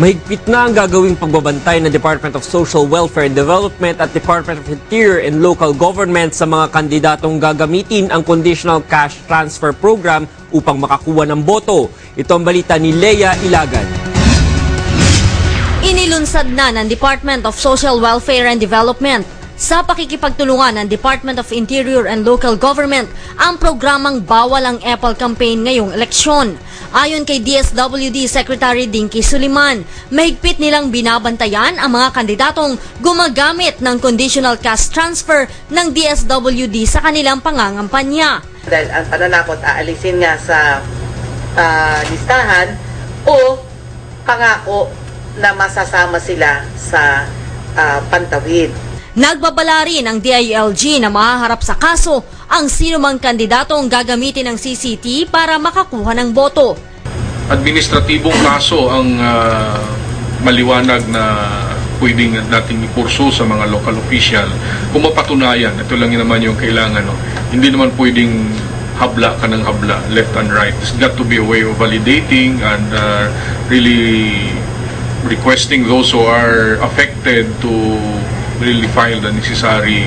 Mahigpit na ang gagawing pagbabantay ng Department of Social Welfare and Development at Department of Interior and Local Government sa mga kandidatong gagamitin ang Conditional Cash Transfer Program upang makakuha ng boto. Ito ang balita ni Leia Ilagan. Inilunsad na ng Department of Social Welfare and Development sa pakikipagtulungan ng Department of Interior and Local Government ang programang Bawal ang Apple campaign ngayong eleksyon. Ayon kay DSWD Secretary Dinky Suliman, mahigpit nilang binabantayan ang mga kandidatong gumagamit ng conditional cash transfer ng DSWD sa kanilang pangangampanya. dahil ang pananakot aalisin nga sa ah, listahan o pangako na masasama sila sa ah, pantawid. Nagbabala rin ang DILG na mahaharap sa kaso ang sino mang kandidatong gagamitin ng CCT para makakuha ng boto. administratibong kaso ang ah, maliwanag na pwedeng nating ipurso sa mga local official kung mapatunayan, ito lang yun naman yung kailangan. No? Hindi naman pwedeng habla ka ng habla, left and right. There's got to be a way of validating and ah, really requesting those who are affected to really file the necessary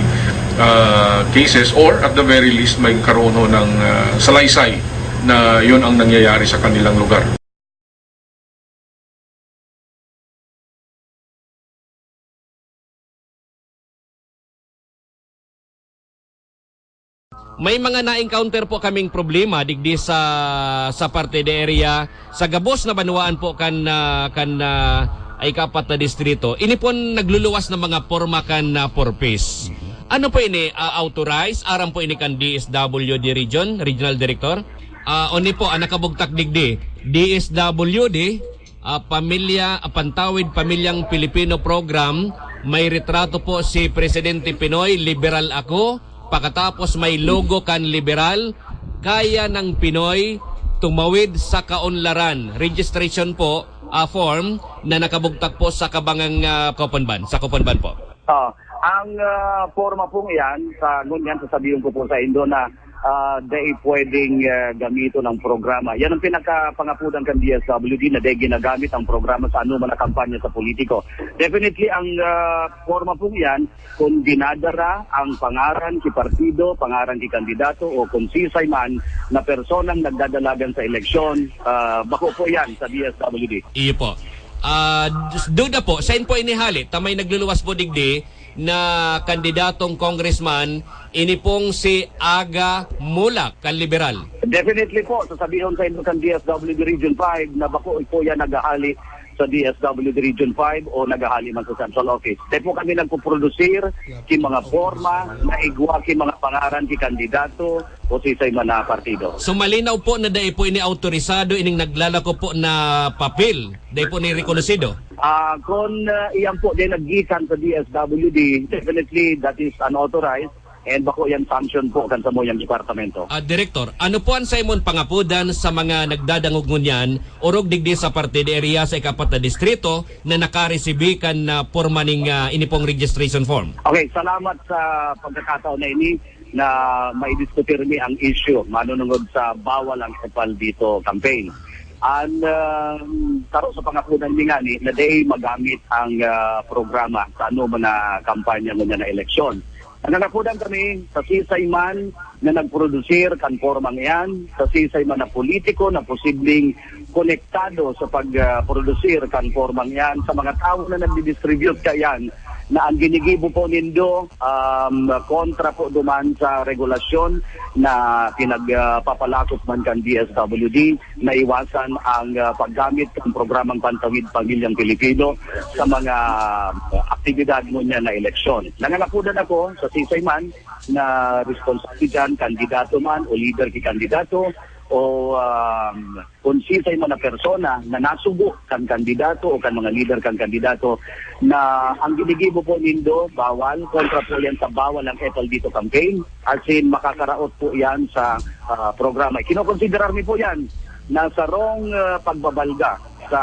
uh, cases or at the very least may karoon ng uh, salaysay na yon ang nangyayari sa kanilang lugar. May mga na-encounter po kaming problema digdi sa sa parte de area sa gabos na banuaan po kan kan na ay kapat na distrito. Ini po nagluluwas ng mga forma kan na purpose. Ano po ini Ah, authorized aram po ini kan DSWD region, regional director. Ah, oni po ang nakabugtak digdi DSWD ah, pamilya ah, Pantawid Pamilyang Pilipino Program may retrato po si Presidente Pinoy liberal ako Pagkatapos may logo kan liberal, kaya ng Pinoy tumawid sa kaunlaran. Registration po, ah, form na nakabugtak po sa kabangang uh, Koponban, sa Koponban po. Ah, ang ah, forma pong iyan, sa ngunyan sasabihin ko po sa Indo na uh, day pwedeng ah, gamito ng programa. Yan ang pinakapangapudan kan DSWD na day ginagamit ang programa sa anuman na kampanya sa politiko. Definitely ang ah, forma pong iyan, kung dinadara ang pangaran ki partido, pangaran ki kandidato o kung sisay man na personang nagdadalagan sa eleksyon, ah, bako po yan sa DSWD. Iyo po. Ah, duda po, saan po inihali? Tamay nagluluwas po digdi na kandidatong congressman, ini pong si Aga Mulak, kan liberal. Definitely po, sasabihin sa inyo kan DSWD Region 5 na bako po yan naghahali sa DSWD Region 5 o naghahali man sa Central Office. Dahil po kami nagpo-producer ki mga forma na igwa ki mga pangaran ki kandidato o sisay man na partido. So malinaw po na dahil po ini autorisado ining naglalako po na papel, dahil po ni rekonosido. Ah, kung uh, iyan po din naggikan sa DSWD, definitely that is unauthorized and bako yan sanction po kan sa mo yung departamento. Ah, Director, ano po ang Simon pangapudan sa mga nagdadangog ngunyan orog digdi sa parte de area sa ikapat na distrito na nakaresibi kan na porma ning ah, inipong registration form? Okay, salamat sa pagkakataon na ini na maidiskutir mi ang issue manunungod sa bawal ang kapal dito campaign. Ang um, taro sa pangapunan ni nga ni na day magamit ang ah, programa sa ano na kampanya mo na eleksyon. Ang nakakudan kami sa sisay man na nagprodusir kan formang yan, sa sisay man na politiko na posibleng konektado sa pag-produsir kan formang yan, sa mga tao na nagdi-distribute kayan na ang ginigibo po nindo um, kontra po duman sa regulasyon na pinagpapalakot man kan DSWD na iwasan ang uh, paggamit ng programang Pantawid Pamilyang Pilipino sa mga uh, aktibidad mo niya na eleksyon. Nangalakudan ako sa sisay man na responsable dyan, kandidato man o leader ki kandidato o um, kung sisay mo na persona na nasubo kan kandidato o kan mga leader kan kandidato na ang ginigibo po nindo bawal kontra po yan sa bawal ang Apple dito campaign as in makakaraot po yan sa ah, programa. Kinokonsiderar mi po yan na sa wrong ah, pagbabalga sa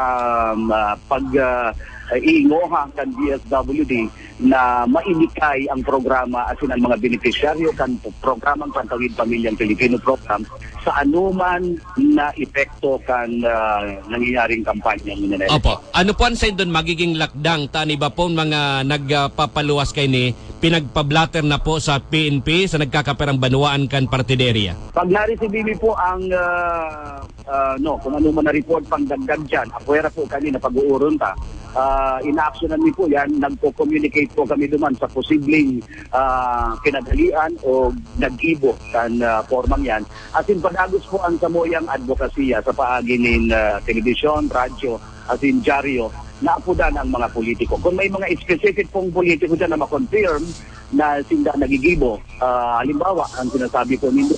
um, ah, pag uh, iingoha kan DSWD na mainikay ang programa asin ang mga beneficiaryo kan programang Pantawid Pamilyang Pilipino program sa anuman na epekto kan uh, nangyayaring kampanya ng nila. Opo. Ano po ang sa doon magiging lakdang tani ba po mga nagpapaluwas kay ni pinagpablatter na po sa PNP sa nagkakaperang banuaan kan partiderya? Pag na-receive po ang uh, uh, no, kung ano man na report pang dagdag dyan, apuera po kami na pag-uurun ta, uh, ina-actionan po yan, nagpo-communicate po kami duman sa posibleng uh, pinadalian o nag-ibo kan uh, formang yan. At in padagos po ang samoyang advokasya sa paagi ng uh, telebisyon, radyo, at in dyaryo, naapudan ang mga politiko. Kung may mga specific pong politiko dyan na makonfirm na sinda nagigibo, ah, halimbawa, ang sinasabi ko ninyo,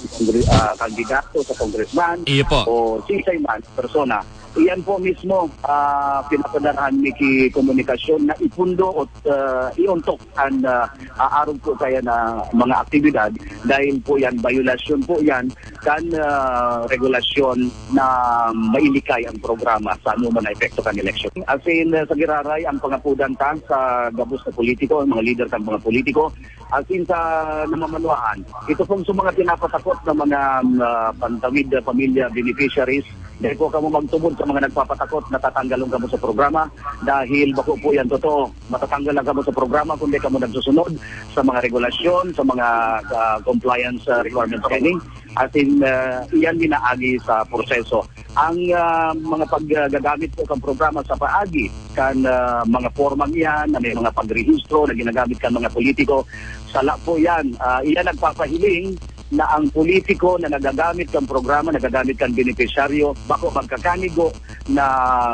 ah, kandidato sa congressman Iyo po. o sisay man, persona, iyan po mismo uh, pinapadarahan ni ki komunikasyon na ipundo at uh, iuntok ang uh, aarong po kaya na mga aktibidad dahil po yan, violasyon po yan kan uh, regulasyon na mailikay ang programa sa anuman na epekto kan eleksyon. As in, uh, sa Giraray, ang pangapudan tan sa gabos na politiko, ang mga leader kan mga politiko, as in sa namamanuaan, ito pong sa mga pinapatakot na mga uh, pantawid uh, pamilya beneficiaries dahil po kamo magtubod sa mga nagpapatakot na tatanggalon kamo sa programa dahil bako po yan totoo. Matatanggal lang kamo sa programa kundi kamo nagsusunod sa mga regulasyon, sa mga uh, compliance uh, requirements training at in uh, iyan dinaagi sa proseso. Ang uh, mga paggagamit po ng programa sa paagi kan uh, mga formang yan na may mga pagrehistro na ginagamit kan mga politiko, sala po yan. Uh, iyan nagpapahiling na ang politiko na nagagamit kang programa, nagagamit kang beneficiaryo, bako magkakanigo na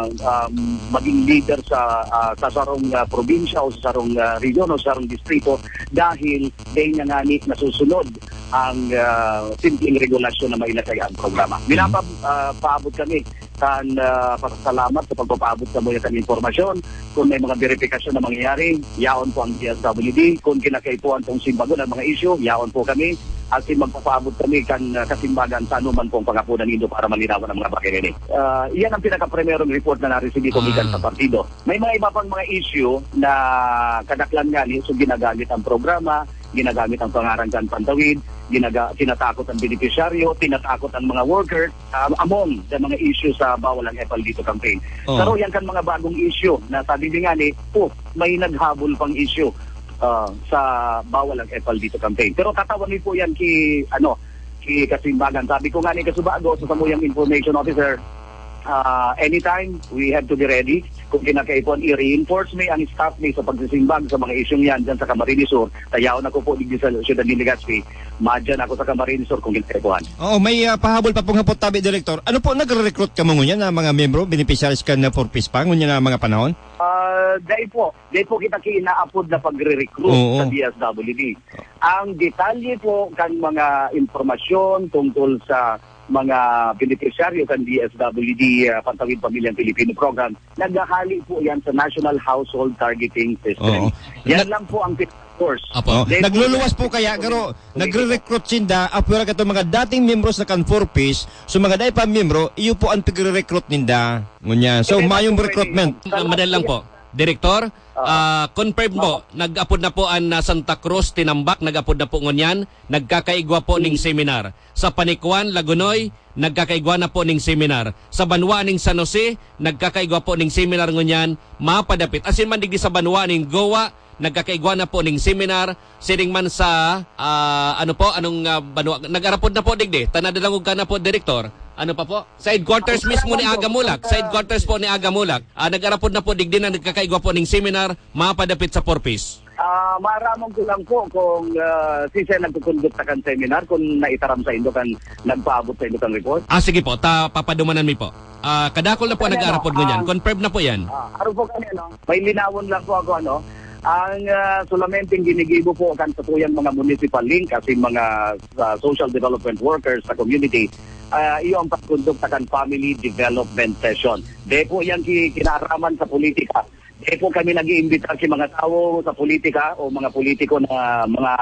um, maging leader sa uh, sa sarong uh, probinsya o sa sarong uh, region o sa sarong distrito dahil day niya nga nasusunod ang uh, simpleng regulasyon na mailagay ang programa. Minapaabot kami kan uh, pasasalamat sa pagpapaabot sa mga kan informasyon. Kung may mga verifikasyon na mangyayari, yaon po ang DSWD. Kung kinakaipuan pong simbagon ang mga issue, yaon po kami. At magpapaabot kami kan uh, kasimbagan sa anuman pong pangapunan nito para malinawan ang mga bagay ini. Uh, iyan ang pinaka-primerong report na nareceive ko Ah. sa partido. May mga iba pang mga issue na kadaklan nga so ginagamit ang programa, ginagamit ang pangaranggan pantawid, ginaga, tinatakot ang beneficiaryo, tinatakot ang mga worker, um, among the mga issue sa bawal ang EPAL dito campaign. Oh. Pero yan kan mga bagong issue na sabi din nga ni, oh, may naghabol pang issue uh, sa bawal ang EPAL dito campaign. Pero tatawan po yan ki, ano, ki Kasimbagan. Sabi ko nga ni Kasubago sa Samuyang Information Officer, uh, anytime we have to be ready. Kung kinakaipon, i-reinforce me ang staff me sa pagsisimbag sa mga isyong yan dyan sa Camarines Sur. Tayaw na ko po digdi sa Ciudad de Legazpi. Madyan ako sa Camarines Sur kung kinakaipuan. Oo, may ah, pahabol pa pong hapot tabi, Director. Ano po, nagre-recruit ka mo ngunyan na mga membro, beneficiaries ka na for peace pa, ngunyan na mga panahon? Uh, dahil po, dahil po kita kinaapod na pagre-recruit Oo. sa DSWD. Ang detalye po kan mga informasyon tungkol sa mga beneficiaryo kan DSWD uh, Pantawid Pamilyang Pilipino Program, naghahali po yan sa National Household Targeting System. Oo. Yan lang po ang course. Apo. Dahil po- nagluluwas po kaya, garo, nagre-recruit sinda, apura ka mga dating membros na kan for peace, so mga day pa membro, iyo po ang pagre-recruit ninda. Ngunyan. So, mayong recruitment. Ah, Madal lang po. Direktor, ah, confirm po, nag-apod na po ang ah, Santa Cruz, Tinambak, nag-apod na po ngunyan, nagkakaigwa po ning seminar. Sa Panikuan, Lagunoy, nagkakaigwa na po ning seminar. Sa Banwa ning San Jose, nagkakaigwa po ning seminar ngunyan, mapadapit. Asin man digdi sa Banwa ning Goa, nagkakaigwa na po ning seminar sining man sa ah, ano po anong uh, banwa nagarapod na po digdi tanadalangog ka na po direktor ano pa po? Sa headquarters mismo ni Agamulak sa headquarters po ni Agamulak ah, nagarapod na po digdi na nagkakaigwa po ning seminar mapadapit sa Porpis Ah, maramong ko lang po kung uh, si siya nagkukundot sa kan seminar, kung naitaram sa indo kan nagpaabot sa indo kan report. ah sige po. Ta papadumanan mi po. Ah, kadakol na po nagarapod ah, ngunyan confirm na po yan. Ah, ano po kami, no? May linawon lang po ako, ano? Ang uh, solamente ginigibo po kan sa tuyang mga municipal link kasi mga ah, social development workers sa community uh, iyo ang pagkundok sa kan family development session. De po yan ki, kinaraman sa politika. De po kami nag-iimbita si mga tao sa politika o mga politiko na mga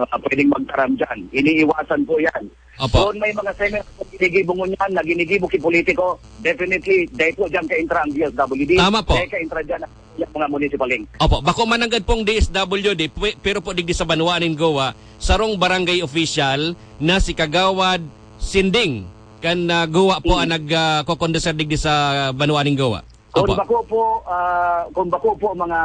uh, pwedeng magtaram dyan. Iniiwasan po yan Opo. Doon may mga seminar na ginigibong niyan, na ginigibong ki politiko. Definitely, dahil po dyan ka-intra ang DSWD. Tama po. Dahil ka-intra dyan ang mga municipal link. Opo, bako mananggad pong DSWD, pero po digdi sa Banuanin Goa, sarong barangay official na si Kagawad Sinding kan uh, Goa po ang nagkokondensar digdi sa Banuanin Goa. Kung bako po, ah, kung bako po mga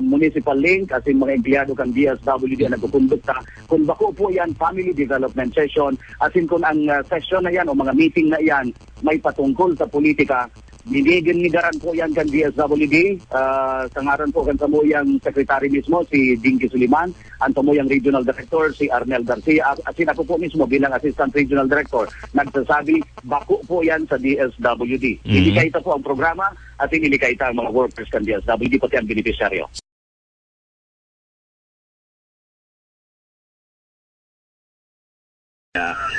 municipal link, kasi mga empleyado kang DSWD ang nagkukundukta, kung bako po yan family development session, as in kung ang ah, session na yan o mga meeting na yan may patungkol sa politika, Binigyan-nigaran po yan kan DSWD. ah, sa ngaran po kan Samuyang Secretary mismo, si Dinky Suliman. Ang Samuyang Regional Director, si Arnel Garcia. At sin ako po mismo bilang Assistant Regional Director, nagsasabi, bako po yan sa DSWD. Mhm. Ilikaita po ang programa at inilikaita ang mga workers kan DSWD, pati ang beneficiaryo.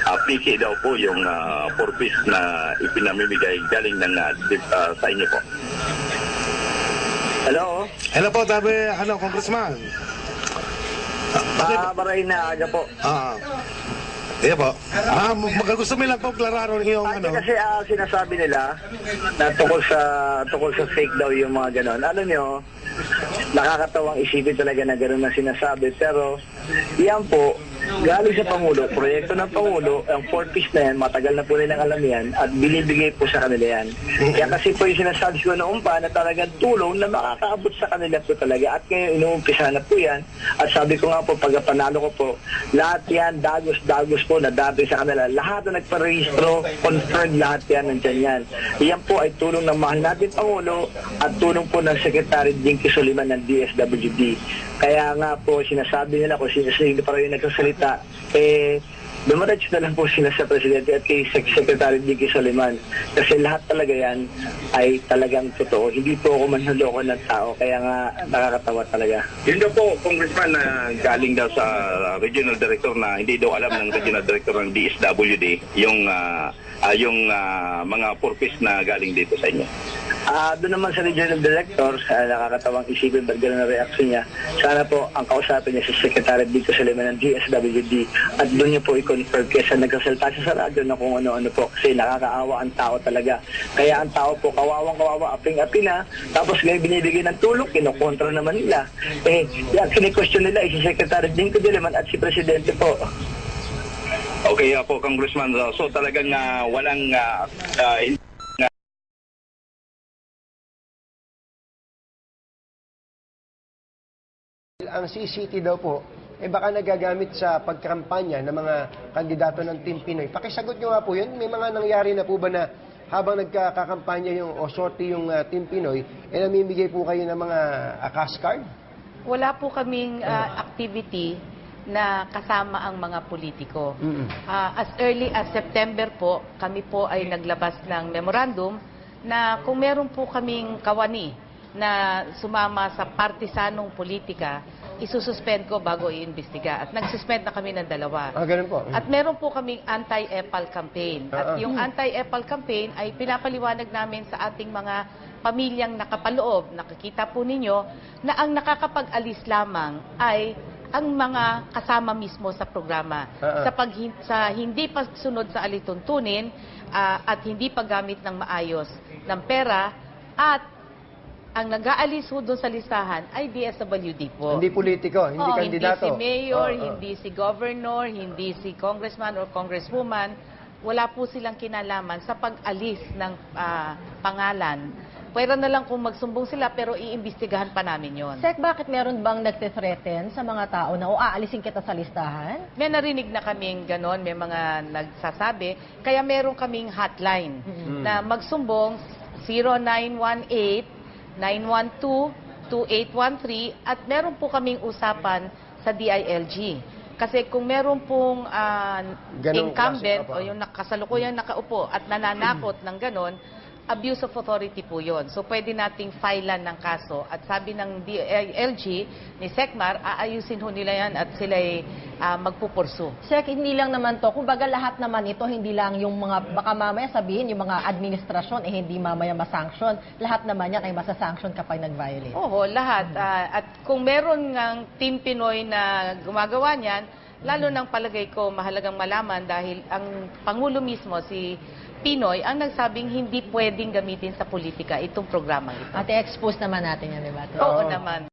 Uh, PK daw po yung uh, purpose na ipinamimigay galing ng uh, uh, sa inyo po. Hello? Hello po, tabi, ano, congressman. Ah, maray na aga po. Ah, iya po. Ah, mag- gusto mo lang po klararo yung Ah, ano. kasi ah, sinasabi nila na tungkol sa tungkol sa fake daw yung mga ganon. Alam nyo, nakakatawang isipin talaga na gano'n na sinasabi. Pero yan po, galing sa Pangulo, proyekto ng Pangulo, ang four piece na yan, matagal na po nilang alam yan at binibigay po sa kanila yan. Kaya kasi po yung sinasabi ko noong pa na talagang tulong na makakaabot sa kanila po talaga at ngayon inuumpisa na po yan. At sabi ko nga po, pag panalo ko po, lahat yan, dagos-dagos po na dati sa kanila. Lahat na nagparehistro, confirmed lahat yan, nandyan yan. Yan po ay tulong ng mahal natin Pangulo at tulong po ng Secretary Dinky Soliman ng DSWD. Kaya nga po, sinasabi nila kung sino pa rin nagsasalita, eh, Dumaretso na lang po sila sa Presidente at kay Sec- Secretary Dinky Soliman. Kasi lahat talaga yan ay talagang totoo. Hindi po ako manloloko ng tao. Kaya nga nakakatawa talaga. Yun daw po, Congressman, na galing daw sa Regional Director na hindi daw alam ng Regional Director ng DSWD yung ah, ah, yung ah, mga purpose na galing dito sa inyo. Ah, doon naman sa Regional Director, uh, nakakatawang isipin ba't gano'n reaction niya. Sana po ang kausapin niya si Secretary Dito Soliman ng DSWD at doon niya po i-confirm kesa nagsasalta siya sa radyo na kung ano-ano po kasi nakakaawa ang tao talaga. Kaya ang tao po kawawang kawawa, aping-api na, tapos ngayon binibigay ng tulong, kinokontra naman nila. Eh, yung kini-question nila ay si Secretary Dinko Diliman at si Presidente po. Okay uh, po, Congressman. So talagang uh, walang uh, uh, ang CCT daw po, eh baka nagagamit sa pagkampanya ng mga kandidato ng Team Pinoy. Pakisagot nyo nga po yun. May mga nangyari na po ba na habang nagkakampanya yung o sorti yung ah, Team Pinoy, eh namimigay po kayo ng mga uh, cash card? Wala po kaming ah, activity na kasama ang mga politiko. Ah, as early as September po, kami po ay naglabas ng memorandum na kung meron po kaming kawani na sumama sa partisanong politika, isususpend ko bago i-imbestiga. At nagsuspend na kami ng dalawa. Ah, ganun po. At meron po kaming anti-EPAL campaign. Ah, ah. At yung anti-EPAL campaign ay pinapaliwanag namin sa ating mga pamilyang nakapaloob. Nakikita po ninyo na ang nakakapag-alis lamang ay ang mga kasama mismo sa programa. Ah, ah. Sa, pag, sa hindi pagsunod sa alituntunin ah, at hindi paggamit ng maayos ng pera at ang nag-aalis ho doon sa listahan ay DSWD po. Hindi politiko, hindi Oo, kandidato. Hindi si mayor, Oo, oo. hindi si governor, hindi si congressman or congresswoman. Wala po silang kinalaman sa pag-alis ng ah, pangalan. Pwera na lang kung magsumbong sila pero iimbestigahan pa namin yon. Sek, bakit meron bang nagte-threaten sa mga tao na o aalisin kita sa listahan? May narinig na kaming ganon, may mga nagsasabi. Kaya meron kaming hotline na magsumbong 0918-912-2813 at meron po kaming usapan sa DILG. Kasi kung meron pong ah, Ganong incumbent o yung nakasalukuyang nakaupo at nananakot ng ganon, abuse of authority po yon. So pwede nating filean ng kaso at sabi ng DILG ni SECMAR, aayusin ho nila yan at sila'y ah, magpupursu. Sek, hindi lang naman to. Kumbaga lahat naman ito, hindi lang yung mga, baka mamaya sabihin, yung mga administrasyon, eh hindi mamaya masanction. Lahat naman yan ay masasanction kapag nag-violate. Oo, lahat. Ah, at kung meron ng Team Pinoy na gumagawa niyan, Lalo ng palagay ko mahalagang malaman dahil ang Pangulo mismo, si Pinoy, ang nagsabing hindi pwedeng gamitin sa politika itong programang ito. At i-expose naman natin yan, di ba? Oo naman.